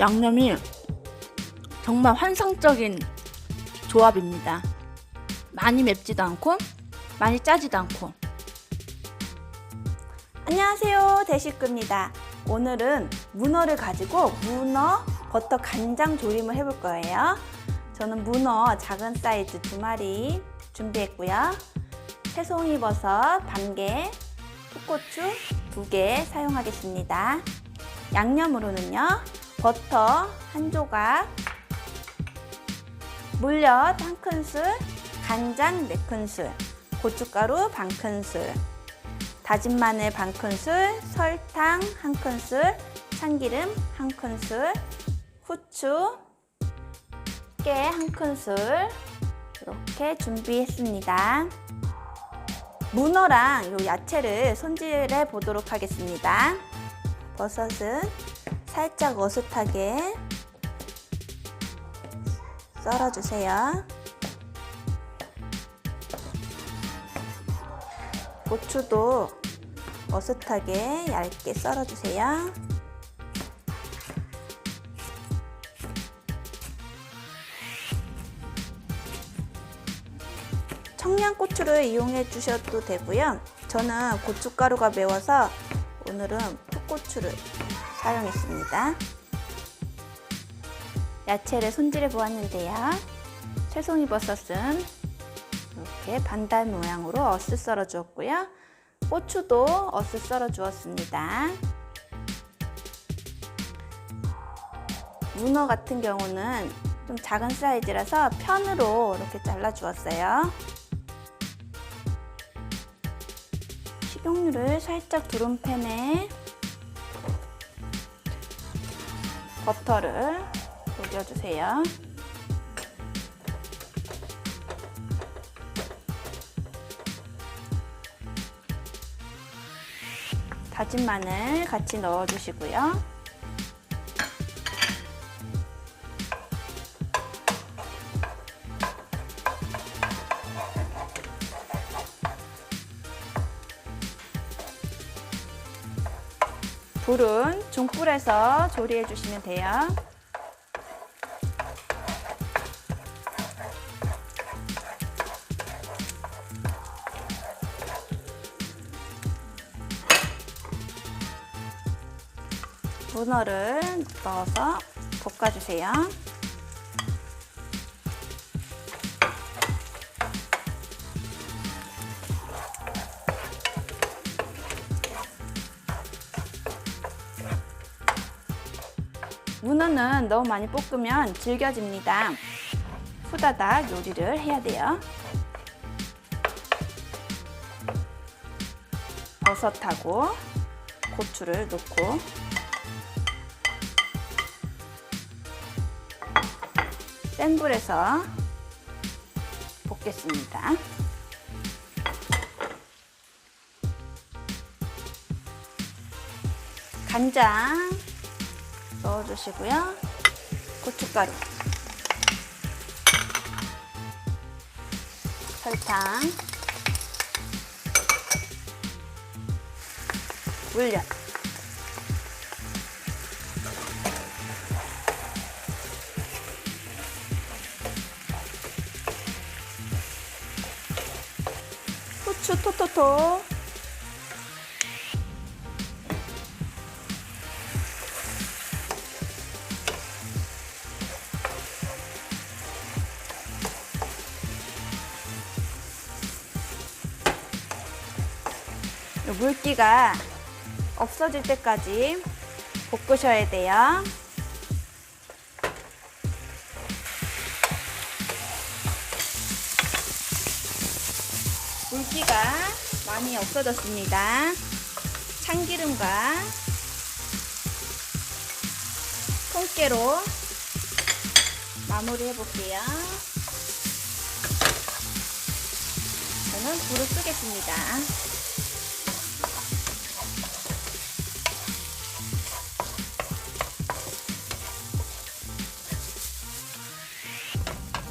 양념이 정말 환상적인 조합입니다. 많이 맵지도 않고 많이 짜지도 않고. 안녕하세요. 대식구입니다. 오늘은 문어를 가지고 문어 버터 간장 조림을 해볼 거예요. 저는 문어 작은 사이즈 두 마리 준비했고요. 새송이 버섯 반개 풋고추 두 개 사용하겠습니다. 양념으로는요 버터 한 조각 물엿 한 큰술 간장 네 큰술 고춧가루 반 큰술 다진 마늘 반 큰술, 설탕 한 큰술, 참기름 한 큰술, 후추, 깨 한 큰술 이렇게 준비했습니다. 문어랑 요 야채를 손질해 보도록 하겠습니다. 버섯은 살짝 어슷하게 썰어주세요. 고추도 어슷하게 얇게 썰어주세요. 청양고추를 이용해 주셔도 되고요. 저는 고춧가루가 매워서 오늘은 풋고추를 사용했습니다. 야채를 손질해 보았는데요. 새송이 버섯은 이렇게 반달 모양으로 어슷 썰어 주었고요. 고추도 어슷 썰어 주었습니다. 문어 같은 경우는 좀 작은 사이즈라서 편으로 이렇게 잘라 주었어요. 식용유를 살짝 두른 팬에 버터를 녹여주세요. 다진 마늘 같이 넣어주시고요. 불은 중불에서 조리해 주시면 돼요. 문어를 넣어서 볶아주세요. 문어는 너무 많이 볶으면 질겨집니다. 후다닥 요리를 해야 돼요. 버섯하고 고추를 넣고 센 불에서 볶겠습니다. 간장 넣어주시고요. 고춧가루, 설탕, 물엿, 후추 토토토 물기가 없어질 때까지 볶으셔야 돼요. 물기가 많이 없어졌습니다. 참기름과 통깨로 마무리 해볼게요. 저는 불을 끄겠습니다.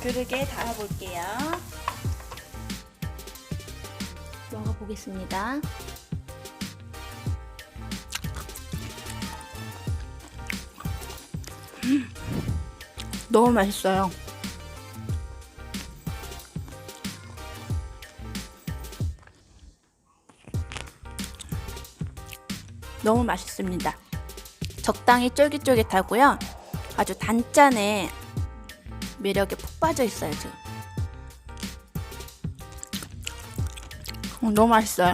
그릇에 달아볼게요. 먹어보겠습니다. 너무 맛있어요. 너무 맛있습니다. 적당히 쫄깃쫄깃하고요. 아주 단짠의 매력에 푹 빠져 있어요, 지금. 어, 너무 맛있어요.